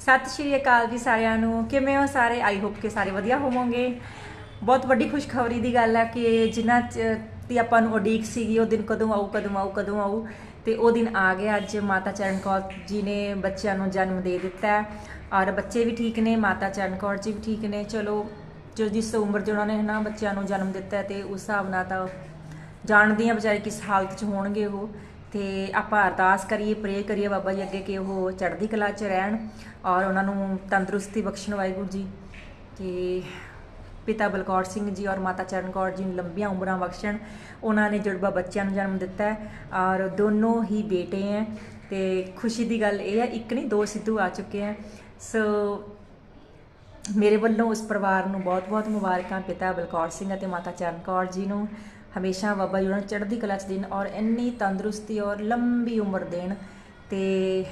ਸਤਿ ਸ਼੍ਰੀ ਅਕਾਲ ਜੀ ਸਾਰਿਆਂ ਨੂੰ। ਕਿਵੇਂ ਹੋ ਸਾਰੇ? ਆਈ ਹੋਪ ਕਿ ਸਾਰੇ ਵਧੀਆ ਹੋਵੋਗੇ। ਬਹੁਤ ਵੱਡੀ ਖੁਸ਼ਖਬਰੀ ਦੀ ਗੱਲ ਹੈ ਕਿ ਜਿਨ੍ਹਾਂ ਚ- ਦੀ ਆਪਾਂ ਨੂੰ ਉਡੀਕ ਸੀਗੀ, ਉਹ ਦਿਨ ਕਦੋਂ ਆਊ ਕਦੋਂ ਆਊ ਕਦੋਂ ਆਊ, ਤੇ ਉਹ ਦਿਨ ਆ ਗਿਆ ਅੱਜ। ਮਾਤਾ ਚਰਨ ਕੌਰ ਜੀ ਨੇ ਬੱਚਿਆਂ ਨੂੰ ਜਨਮ ਦੇ ਦਿੱਤਾ ਔਰ ਬੱਚੇ ਵੀ ਠੀਕ ਨੇ, ਮਾਤਾ ਚਰਨ ਕੌਰ ਜੀ ਵੀ ਠੀਕ ਨੇ। ਚਲੋ, ਜੋ ਜਿਸ ਉਮਰ 'ਚ ਉਹਨਾਂ ਨੇ ਨਾ ਬੱਚਿਆਂ ਨੂੰ ਜਨਮ ਦਿੱਤਾ ਹੈ ਤੇ ਉਸ ਹਿਸਾਬ ਨਾਲ ਤਾਂ ਜਾਣਦੀ ਆ ਵਿਚਾਰੇ ਕਿਸ ਹਾਲਤ 'ਚ ਹੋਣਗੇ ਉਹ। ਤੇ ਆਪਾਂ ਅਰਦਾਸ ਕਰੀਏ ਪ੍ਰੇ ਕਰੀਏ ਬਾਬਾ ਜੀ ਅੱਗੇ ਕਿ ਉਹ ਚੜ੍ਹਦੀ ਕਲਾ 'ਚ ਰਹਿਣ ਔਰ ਉਹਨਾਂ ਨੂੰ ਤੰਦਰੁਸਤੀ ਬਖਸ਼ਣ ਵਾਹਿਗੁਰੂ ਜੀ। ਕਿ ਪਿਤਾ ਬਲਕੌਰ ਸਿੰਘ ਜੀ ਔਰ ਮਾਤਾ ਚਰਨ ਕੌਰ ਜੀ ਨੂੰ ਲੰਬੀਆਂ ਉਮਰਾਂ ਬਖਸ਼ਣ। ਉਹਨਾਂ ਨੇ ਜੁੜਵਾ ਬੱਚਿਆਂ ਨੂੰ ਜਨਮ ਦਿੱਤਾ ਹੈ ਔਰ ਦੋਨੋਂ ਹੀ ਬੇਟੇ ਹੈ। ਤੇ ਖੁਸ਼ੀ ਦੀ ਗੱਲ ਇਹ ਹੈ, ਇੱਕ ਨਹੀਂ, ਦੋ ਸਿੱਧੂ ਆ ਚੁੱਕੇ ਹੈ। ਸੋ ਮੇਰੇ ਵੱਲੋਂ ਉਸ ਪਰਿਵਾਰ ਨੂੰ ਬਹੁਤ-ਬਹੁਤ ਮੁਬਾਰਕਾਂ, ਪਿਤਾ ਬਲਕੌਰ ਸਿੰਘ ਅਤੇ ਮਾਤਾ ਚਰਨ ਕੌਰ ਜੀ ਨੂੰ। ਹਮੇਸ਼ਾ ਬਾਬਾ ਜੀ ਉਹਨਾਂ ਨੂੰ ਚੜ੍ਹਦੀ ਕਲਾ 'ਚ ਦੇਣ ਔਰ ਇੰਨੀ ਤੰਦਰੁਸਤੀ ਔਰ ਲੰਬੀ ਉਮਰ ਦੇਣ ਤੇ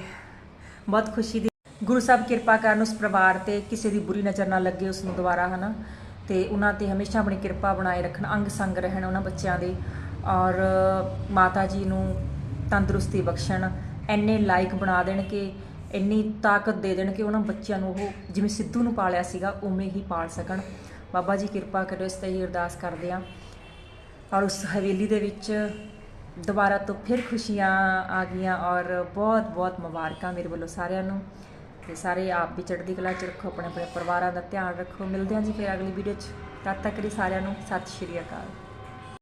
ਬਹੁਤ ਖੁਸ਼ੀ ਦੀ ਗੁਰੂ ਸਾਹਿਬ ਕਿਰਪਾ ਕਰਨ ਉਸ ਪਰਿਵਾਰ ਤੇ ਕਿਸੇ ਦੀ ਬੁਰੀ ਨਜ਼ਰ ਨਾ ਲੱਗੇ ਉਸ ਨੂੰ ਦੁਬਾਰਾ, ਹਨਾ? ਤੇ ਉਹਨਾਂ ਤੇ ਹਮੇਸ਼ਾ ਆਪਣੀ ਕਿਰਪਾ ਬਣਾਏ ਰੱਖਣ, ਅੰਗ ਸੰਗ ਰਹਿਣ ਉਹਨਾਂ ਬੱਚਿਆਂ ਦੇ। ਔਰ ਮਾਤਾ ਜੀ ਨੂੰ ਤੰਦਰੁਸਤੀ ਬਖਸ਼ਣ ਐਨੇ ਲਾਇਕ ਬਣਾ ਦੇਣ ਕਿ ਇੰਨੀ ਤਾਕਤ ਦੇ ਦੇਣ ਕਿ ਉਹਨਾਂ ਬੱਚਿਆਂ ਨੂੰ ਉਹ ਜਿਵੇਂ ਸਿੱਧੂ ਨੂੰ ਪਾਲਿਆ ਸੀਗਾ, ਉਵੇਂ ਹੀ ਪਾਲ ਸਕਣ। ਬਾਬਾ ਜੀ ਕਿਰਪਾ ਕਰੋ, ਇਸ ਤੇ ਹੀ ਅਰਦਾਸ ਕਰਦੇ ਆ ਔਰ ਉਸ ਹਵੇਲੀ ਦੇ ਵਿੱਚ ਦੁਬਾਰਾ ਤੋਂ ਫਿਰ ਖੁਸ਼ੀਆਂ ਆ ਗਈਆਂ ਔਰ ਬਹੁਤ ਬਹੁਤ ਮੁਬਾਰਕਾਂ ਮੇਰੇ ਵੱਲੋਂ ਸਾਰਿਆਂ ਨੂੰ। ਤੇ ਸਾਰੇ ਆਪ ਵੀ ਚੜ੍ਹਦੀ ਕਲਾ ਚ ਰੱਖੋ, ਆਪਣੇ ਆਪਣੇ ਪਰਿਵਾਰਾਂ ਦਾ ਧਿਆਨ ਰੱਖੋ। ਮਿਲਦੇ ਹਾਂ ਜੀ ਫਿਰ ਅਗਲੀ ਵੀਡੀਓ ਚ। ਤਦ ਤੱਕ ਲਈ ਸਾਰਿਆਂ ਨੂੰ ਸਤਿ ਸ਼੍ਰੀ ਅਕਾਲ।